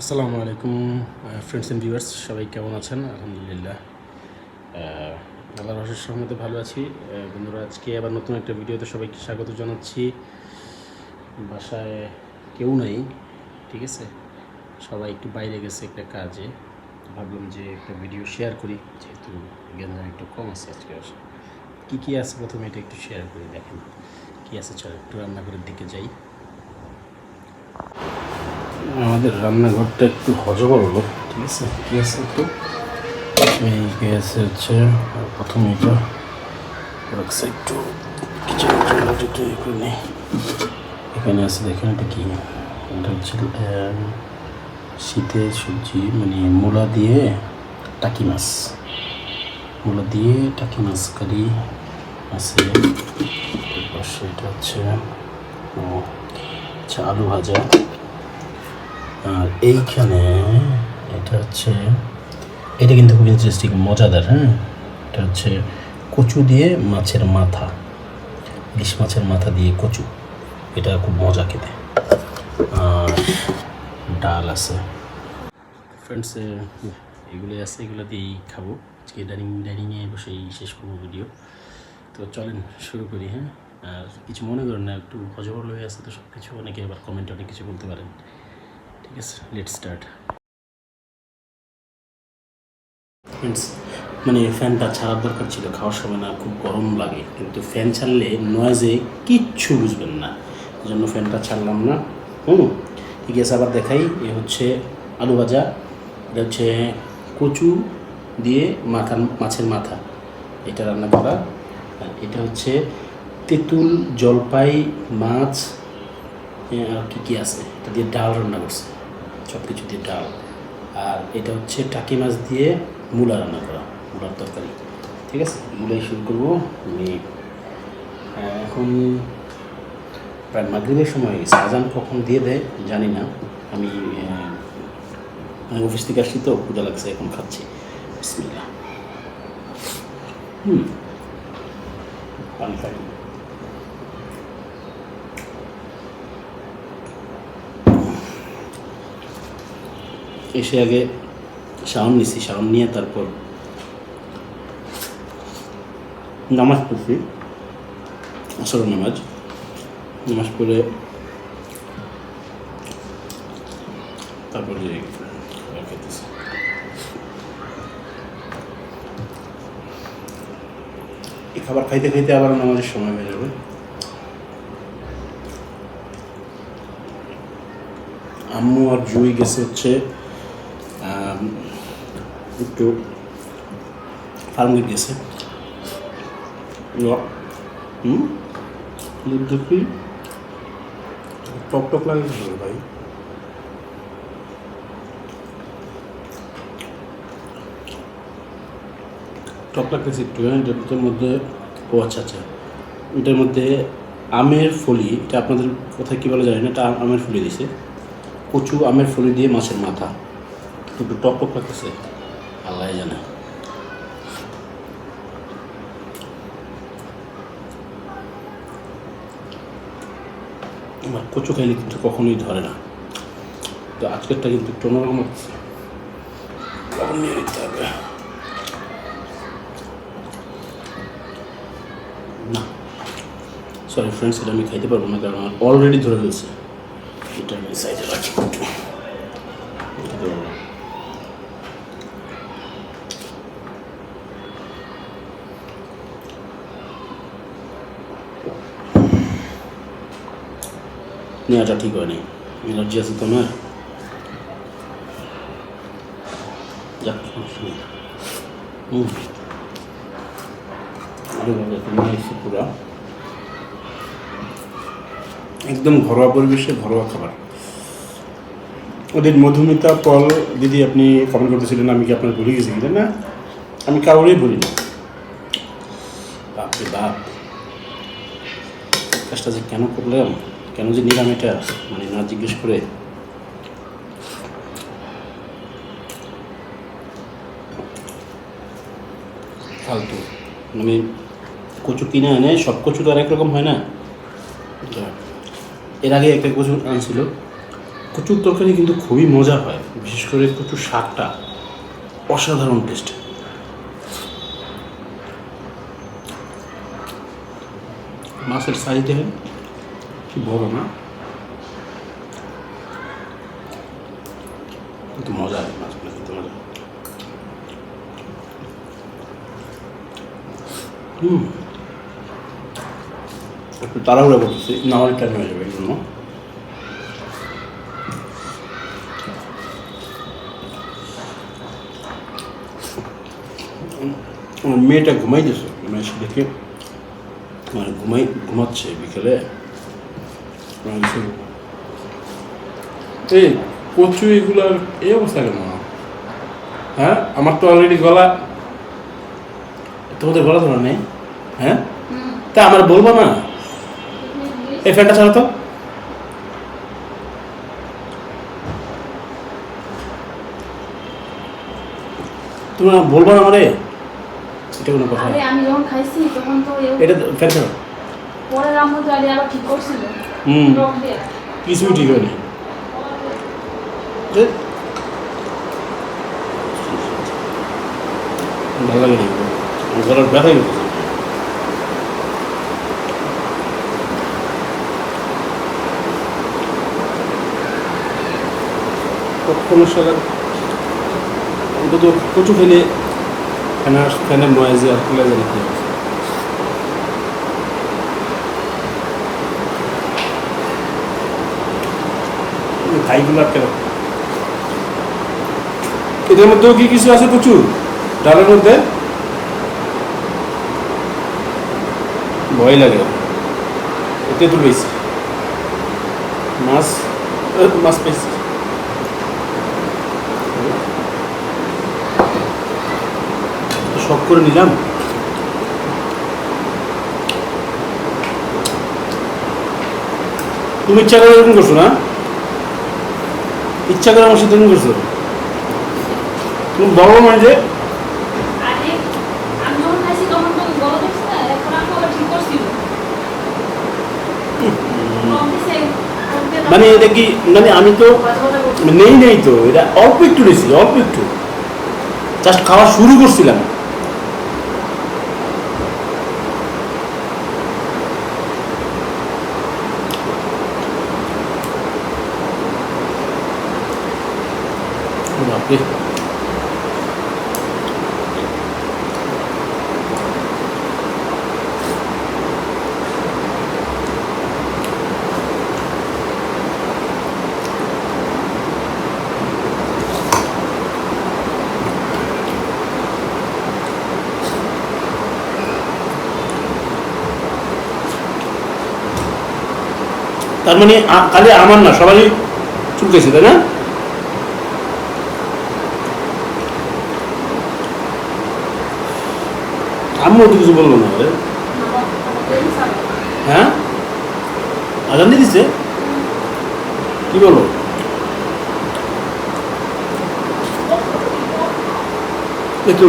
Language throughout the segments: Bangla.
আসসালামু আলাইকুম ফ্রেন্ডস অ্যান্ড ভিউয়ার্স সবাই কেমন আছেন? আলহামদুলিল্লাহ। আহ, আল্লাহর রহস্যের সহমতে ভালো আছি। বন্ধুরা আজকে আবার নতুন একটা ভিডিওতে সবাইকে স্বাগত জানাচ্ছি। বাসায় কেউ নাই ঠিক আছে? সবাই একটু বাইরে গেছে একটা কাজে। ভাবলাম যে একটা ভিডিও শেয়ার করি যেহেতু জ্ঞান একটু কম আছে আজকে। কী কী আছে? প্রথমে এটা একটু শেয়ার করি দেখেন। কী আছে? চলো একটু রান্নাঘরের দিকে যাই। আমাদের রান্নাঘরটা একটু হজবল হলো। ঠিক আছে কী আছে একটু। এই গ্যাস হচ্ছে প্রথমে এটা রাখছে একটু কিচেন একটু ইয়ে এখানে আছে দেখেন এটা কি? এটা হচ্ছে শীতের সবজি মানে মূলা দিয়ে টাকি মাছ। মূলা দিয়ে টাকি মাছ কারি আছে। এটা হচ্ছে ও, আচ্ছা আলু ভাজা। আর এইখানে এটা হচ্ছে, এটা কিন্তু খুব ইন্টারেস্টিং মজাদার হ্যাঁ? এটা হচ্ছে কচু দিয়ে মাছের মাথা, ইলিশ মাছের মাথা দিয়ে কচু। এটা খুব মজা খেতে। আর ডাল আছে। ফ্রেন্ডস এগুলো আছে, এগুলো দিয়েই খাব। আজকে ডাইনিং ডাইনিংয়ে বসেই শেষ করব ভিডিও তো চলেন, শুরু করি হ্যাঁ? আর কিছু মনে করেন না, একটু হজবরল হয়ে আছে তো সব কিছু অনেকে আবার কমেন্টে অনেক কিছু বলতে পারেন। ঠিক আছে লেট স্টার্ট মানে ফ্যানটা ছাড়ার দরকার ছিল খাওয়ার সময় না, খুব গরম লাগে, কিন্তু ফ্যান ছাড়লে নয়েজে কিচ্ছু বুঝবেন না জন্য ফ্যানটা ছাড়লাম না, হুম? ঠিক আছে আবার দেখাই, এ হচ্ছে আলু ভাজা, এটা হচ্ছে কচু দিয়ে মাথা মাছের মাথা, এটা রান্না করা এটা হচ্ছে তেঁতুল, জলপাই, মাছ কী কী আছে? এটা দিয়ে ডাল রান্না করছে। সব কিছু দিয়ে ডাল। আর এটা হচ্ছে টাকি মাছ দিয়ে মূলা রান্না করা, মূলার তরকারি। ঠিক আছে? মূলাই শুরু করব। আমি এখন প্রায় মাগরীবের সময় গেছে আজান কখন দিয়ে দেয় জানি না। আমি অফিস থেকে আসছি তো ক্ষুদা লাগছে, এখন খাচ্ছি। বিসমিল্লা হুম। পানি এসে আগে শাওন নিছি শাওন নিয়ে তারপর নামাজ পড়ছি আসর নামাজ। নামাজ পড়ে তারপরে এই খাবার খাইতে খাইতে আবার নামাজের সময় হয়ে যাবে। আম্মু আর জুই গেছে হচ্ছে একটু ফার্মগেট গেছে। হুম? দুধ টক টক লাগে ভাই? টক লাগতেছে একটু হ্যাঁ এটার মধ্যে ও আচ্ছা আচ্ছা। এটার মধ্যে আমের ফলি এটা আপনাদের কোথায় কী বলে জানি না এটা আমের ফলি দিছে। কচু আমের ফলি দিয়ে মাছের মাথা। একটু টক টক লাগতেছে। আল্লাহ জানে। আমার কচু খাইলে কিন্তু কখনোই ধরে না। তো আজকেরটা কিন্তু একটু অন্যরকম হচ্ছে কখন নিয়ে না। সরি ফ্রেন্ডস এটা আমি খাইতে পারব না কারণ আমার অলরেডি ধরে ফেলছে। এটা আমি সাইডে রাখি একটু খেতে পারব না। নেওয়াটা ঠিক হয়নি এনার্জি আছে তো নয়। একদম ঘরোয়া পরিবেশে ঘরোয়া খাবার। ওদের মধুমিতা, পল, দিদি আপনি কমেন্ট করতেছিলেন, আমি কি আপনার ভুলে গেছি কিনা না? আমি কাউরেই ভুলি না। বাপরে বাপ। কাজটা যে কেন করলাম? কেন যে নিলাম এটা? মানে না জিজ্ঞেস করে। ফালতু। মানে কচু কিনে আনে সব কচু তো আর একরকম হয় না? এর আগে একটা কচু আনছিল। কচুর তরকারি কিন্তু খুবই মজা হয় বিশেষ করে কচুর শাকটা। অসাধারণ টেস্ট মাছের সাইজ দেখেন। কি বড় না? কিন্তু মজা হয় মাছগুলো কিন্তু মজা। হুম। একটু তাড়াহুড়া করতেছি না হলে টাইম হয়ে যাবে এই জন্য মেয়েটা ঘুমাই দিয়েছে মানে দেখে মানে ঘুমাই ঘুমাচ্ছে বিকেলে। এই কচু এগুলার এই অবস্থা কেন? হ্যাঁ? আমার তো অলরেডি গলা। তোমাদের গলা ধরা নেই? হ্যাঁ? তা আমার বলব না? এই ফ্যানটা ছাড়ো তো। তুমি বলব না আমারে? এটা কোনো কথা। আমি যখন খাইছি তখন তো এটা ফ্যান ছাড়ো। পরে রামু আবার ঠিক করছিল। হুম কিছুই ঠিক হয়নি ভালো লাগে না গলার কখনো অন্তত কচু ফেলে ফ্যানের ফ্যানের নয়েজে আর খুলে যায় ভাইগুলো আটকে এদের মধ্যেও কি কিছু আছে প্রচুর? ডালের মধ্যে? ভয় লাগে। এতে তো পেয়েছি মাছ মাছ পেয়েছি। শখ করে নিলাম। তুমি ইচ্ছা করে এরকম করছ না? ইচ্ছা করে আমার সাথে করছ? তুমি বড় মানে যে। মানে এটা কি মানে আমি তো নেই নেই তো এটা অল্প একটু নিয়েছি অল্প একটু। জাস্ট খাওয়া শুরু করছিলাম। বাপরে তার মানে খালি আমার না সবারই চুলকেছে তাই না? আম্মু তো কিছু বলল না সাথে। হ্যাঁ? আজান দিয়ে দিচ্ছে কি বলো একটু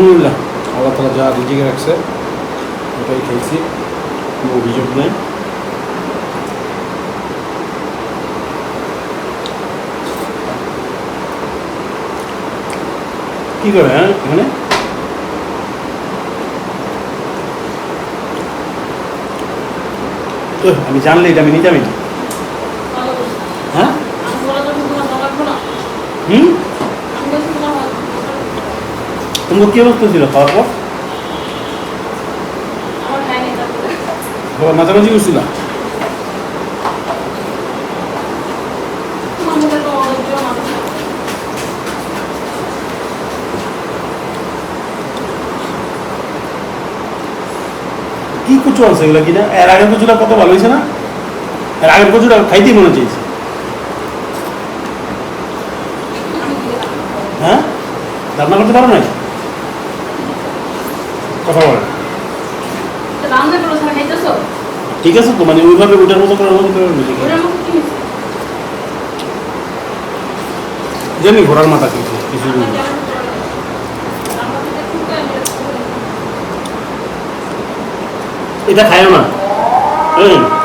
আলহামদুলিল্লাহ, আল্লাহ তালা যা রিজিকে রাখছে, ওটাই খেয়েছি, কোনো অভিযোগ নেই। কি করে হ্যাঁ এখানে? আমি জানলে এটা আমি নিতামই না ভালো করছে। হ্যাঁ আমি গলা যখন তোমার গলা রাখব না, হুম আমি বলছি তোমার গলা- তোমার কি অবস্থা ছিল খাওয়ার পর আমার নাই তারপরে। মাঝামাঝি অনেক কি কচু আছে এগুলো কিনা? এর আগের কচুটা কত ভালো হয়েছে না? এর আগের কচুটা খাইতেই মনে চাইছে। হ্যাঁ? রান্না করতে পারো নাই কথা বলে। তো রান্না করে ছাড়া খাইতেছো? ঠিক আছে তো মানে ওইভাবে ওটার মতো করে মতো? জানি ঘোড়ার মাথা কিছু কিছু আমি এটা খায়ও না।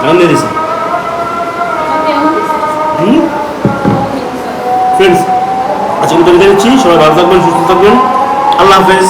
আমি দিয়ে দিছি। ফ্রেন্ডস আজকে বিদায় নিচ্ছি। সবাই ভালো থাকবেন সুস্থ থাকবেন। আল্লাহ হাফেজ।